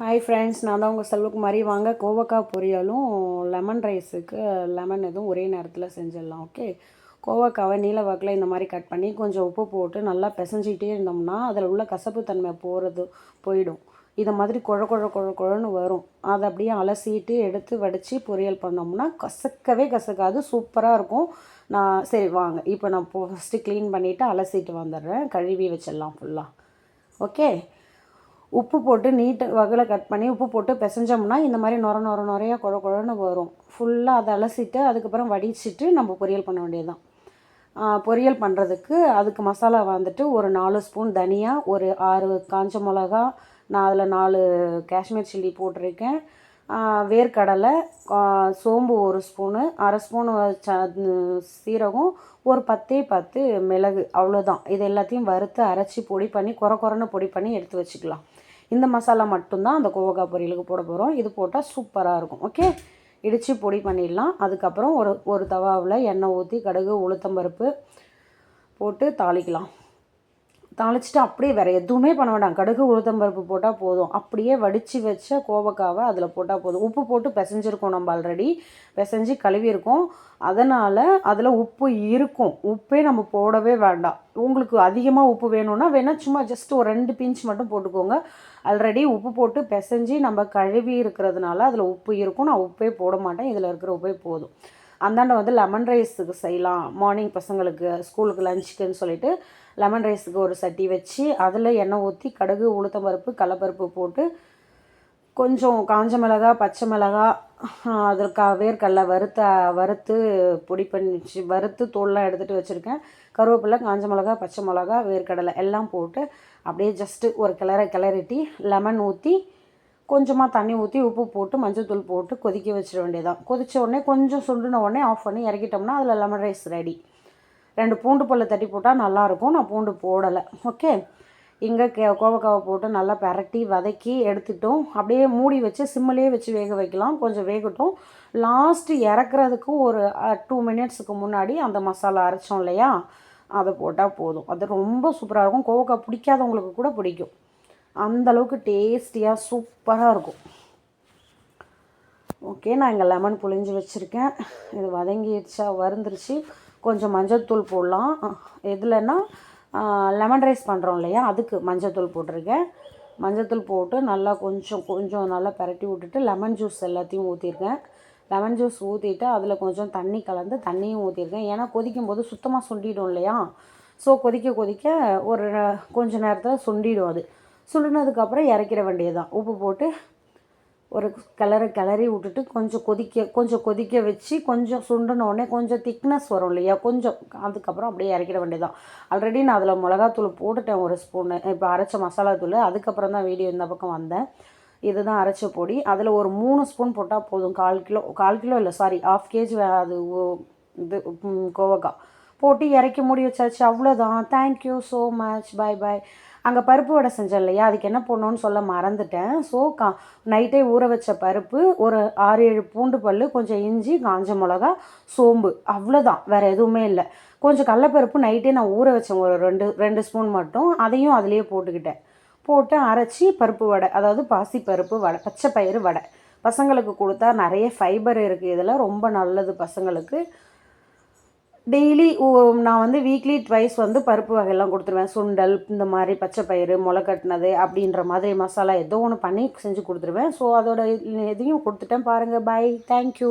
Hi friends நான் தான் உங்கள் செல்வகுமாரி. வாங்க கோவக்காய் பொரியலும் லெமன் ரைஸுக்கு லெமன் எதுவும் ஒரே நேரத்தில் செஞ்சிடலாம் ஓகே கோவக்காவை நீல வாக்கில் இந்த மாதிரி கட் பண்ணி கொஞ்சம் உப்பு போட்டு நல்லா பிசைஞ்சிக்கிட்டே இருந்தோம்னா அதில் உள்ள கசப்பு தன்மை போகிறது போயிடும். இதை மாதிரி குழ குழ குழ குழன்னு வரும். அதை அப்படியே அலசிட்டு எடுத்து வடித்து பொரியல் பண்ணோம்னா கசக்கவே கசக்காது சூப்பராக இருக்கும். நான் சரி வாங்க. இப்போ நான் ஃபஸ்ட்டு க்ளீன் பண்ணிவிட்டு அலசிட்டு வந்துடுறேன். கழுவி வச்சிடலாம் ஃபுல்லாக ஓகே உப்பு போட்டு நீட்டு வகையில் கட் பண்ணி உப்பு போட்டு பிசைஞ்சோம்னா இந்த மாதிரி நொர நொர நுறையா குழ குழன்னு வரும். ஃபுல்லாக அதை அலசிட்டு அதுக்கப்புறம் வடிச்சிட்டு நம்ம பொரியல் பண்ண வேண்டியதுதான். பொரியல் பண்ணுறதுக்கு அதுக்கு மசாலா வந்துட்டு ஒரு நாலு ஸ்பூன் தனியாக ஒரு ஆறு காஞ்ச மிளகா நான் அதில் நாலு காஷ்மீர் சில்லி போட்டிருக்கேன். வேர்க்கடலை சோம்பு ஒரு ஸ்பூனு அரை ஸ்பூனு ச சீரகம் ஒரு பத்தே பத்து மிளகு அவ்வளோதான். இது எல்லாத்தையும் வறுத்து அரைச்சி பொடி பண்ணி குறை குறைன்னு பொடி பண்ணி எடுத்து வச்சுக்கலாம். இந்த மசாலா மட்டும்தான் அந்த கோவக்காய் பொரியலுக்கு போட போகிறோம் இது போட்டால் சூப்பராக இருக்கும். ஓகே? இடித்து பொடி பண்ணிடலாம். அதுக்கப்புறம் ஒரு ஒரு தவாவில் எண்ணெய் ஊற்றி கடுகு உளுத்தம்பருப்பு போட்டு தாளிக்கலாம். தாளிச்சிட்டு அப்படியே வேறு எதுவுமே பண்ண வேண்டாம். கடுகு உளுத்தம்பருப்பு போட்டால் போதும். அப்படியே வடித்து வச்ச கோவக்காவை அதில் போட்டால் போதும். உப்பு போட்டு பிசைஞ்சிருக்கோம் நம்ம ஆல்ரெடி பிசைஞ்சு கழுவியிருக்கோம். அதனால் அதில் உப்பு இருக்கும். உப்பே நம்ம போடவே வேண்டாம். உங்களுக்கு அதிகமாக உப்பு வேணும்னா வேணால் சும்மா ஜஸ்ட் ஒரு ரெண்டு பிஞ்ச் மட்டும் போட்டுக்கோங்க. ஆல்ரெடி உப்பு போட்டு பிசைஞ்சு நம்ம கழுவி இருக்கிறதுனால அதில் உப்பு இருக்கும். நான் உப்பே போட மாட்டேன். இதில் இருக்கிற உப்பே போதும். அந்தாண்ட வந்து லெமன் ரைஸுக்கு செய்யலாம். மார்னிங் பசங்களுக்கு ஸ்கூலுக்கு லஞ்சுக்குன்னு சொல்லிட்டு லெமன் ரைஸுக்கு ஒரு சட்டி வச்சு அதில் எண்ணெய் ஊற்றி கடுகு உளுத்தம்பருப்பு கடலப்பருப்பு போட்டு கொஞ்சம் காஞ்ச மிளகா பச்சை மிளகா அதற்கா வேர்க்கடல வறுத்த வறுத்து பொடி பண்ணிச்சு வறுத்து தோல்லாம் எடுத்துகிட்டு வச்சுருக்கேன். கருவேப்பிலை காஞ்ச மிளகா பச்சை மிளகா வேர்க்கடலை எல்லாம் போட்டு அப்படியே ஜஸ்ட்டு ஒரு கிளற கிளறிட்டி லெமன் ஊற்றி கொஞ்சமாக தண்ணி ஊற்றி உப்பு போட்டு மஞ்சள் தூள் போட்டு கொதிக்க வச்சிட வேண்டியதான் கொதித்த உடனே கொஞ்சம் சுண்டுன உடனே ஆஃப் பண்ணி இறக்கிட்டோம்னா அதில் லெமன் ரைஸ் ரெடி ரெண்டு பூண்டு பல்ல தட்டி போட்டால் நல்லாயிருக்கும் நான் பூண்டு போடலை. ஓகே இங்கே கே கோவக்காவை போட்டு நல்லா பரட்டி வதக்கி எடுத்துட்டோம். அப்படியே மூடி வச்சு சிம்மிலே வச்சு வேக வைக்கலாம். கொஞ்சம் வேகட்டும். லாஸ்ட்டு இறக்குறதுக்கு ஒரு டூ மினிட்ஸுக்கு முன்னாடி அந்த மசாலா அரைச்சோம் இல்லையா? அதை போட்டால் போதும். அது ரொம்ப சூப்பராக இருக்கும். கோவக்காய் பிடிக்காதவங்களுக்கு கூட பிடிக்கும். அந்தளவுக்கு டேஸ்டியாக சூப்பராக இருக்கும். ஓகே நான் இங்கே லெமன் புளிஞ்சு வச்சுருக்கேன். இது வதங்கிடுச்சா வருந்துருச்சு கொஞ்சம் மஞ்சள்தூள் போடலாம். எதுலன்னா லெமன் ரைஸ் பண்ணுறோம் இல்லையா அதுக்கு மஞ்சள்தூள் போட்டிருக்கேன். மஞ்சத்தூள் போட்டு நல்லா கொஞ்சம் கொஞ்சம் நல்லா பரட்டி விட்டுட்டு லெமன் ஜூஸ் எல்லாத்தையும் ஊற்றிருக்கேன் லெமன் ஜூஸ் ஊற்றிட்டு அதில் கொஞ்சம் தண்ணி கலந்து தண்ணியும் ஊற்றிருக்கேன் ஏன்னா கொதிக்கும் போது சுத்தமாக சுண்டிடும் இல்லையா? ஸோ கொதிக்க கொதிக்க ஒரு கொஞ்சம் நேரத்தில் சுண்டிடும் அது. சுண்டினதுக்கப்புறம் இறக்கிற வேண்டியதுதான். உப்பு போட்டு ஒரு கிளறி கிளறி விட்டுட்டு கொஞ்சம் கொதிக்க கொஞ்சம் கொதிக்க வச்சு கொஞ்சம் சுண்டனோடனே கொஞ்சம் திக்னஸ் வரும் இல்லையா? கொஞ்சம் அதுக்கப்புறம் அப்படியே இறக்கிட வேண்டியதான் ஆல்ரெடி நான் அதில் மிளகாத்தூள் போட்டுட்டேன் ஒரு ஸ்பூனு இப்போ அரைச்ச மசாலா தூள். அதுக்கப்புறம் தான் வீடியோ இந்த பக்கம் வந்தேன். இதுதான் அரைச்ச பொடி. அதில் ஒரு மூணு ஸ்பூன் போட்டால் போதும். கால் கிலோ கால் கிலோ இல்லை சாரி ஆஃப் கேஜி அது இது கோவக்காய். போட்டு இறக்கி முடி வச்சாச்சு. அவ்வளோதான் thank you so much bye bye அங்கே பருப்பு வடை செஞ்சேன் இல்லையா? அதுக்கு என்ன பண்ணணும்னு சொல்ல மறந்துட்டேன். ஸோ கா நைட்டே ஊற வச்ச பருப்பு ஒரு ஆறு ஏழு பூண்டு பல் கொஞ்சம் இஞ்சி காஞ்ச மிளகா சோம்பு அவ்வளோதான் வேறு எதுவுமே இல்லை. கொஞ்சம் கடலப்பருப்பு நைட்டே நான் ஊற வச்சேன். ஒரு ரெண்டு ரெண்டு ஸ்பூன் மட்டும். அதையும் அதுலேயே போட்டுக்கிட்டேன். போட்டு அரைச்சி பருப்பு வடை அதாவது பாசி பருப்பு வடை பச்சை பயிறு வடை. பசங்களுக்கு கொடுத்தா நிறைய ஃபைபர் இருக்குது இதில் ரொம்ப நல்லது பசங்களுக்கு. டெய்லி நான் வந்து வீக்லி ட்வைஸ் வந்து பருப்பு வகையெல்லாம் கொடுத்துருவேன். சுண்டல் இந்த மாதிரி பச்சை பயிறு முளை கட்டினது அப்படின்ற மாதிரி மசாலா ஏதோ ஒன்று பண்ணி செஞ்சு கொடுத்துருவேன். ஸோ அதோட எதையும் கொடுத்துட்டேன் பாருங்கள் பாய் தேங்க்யூ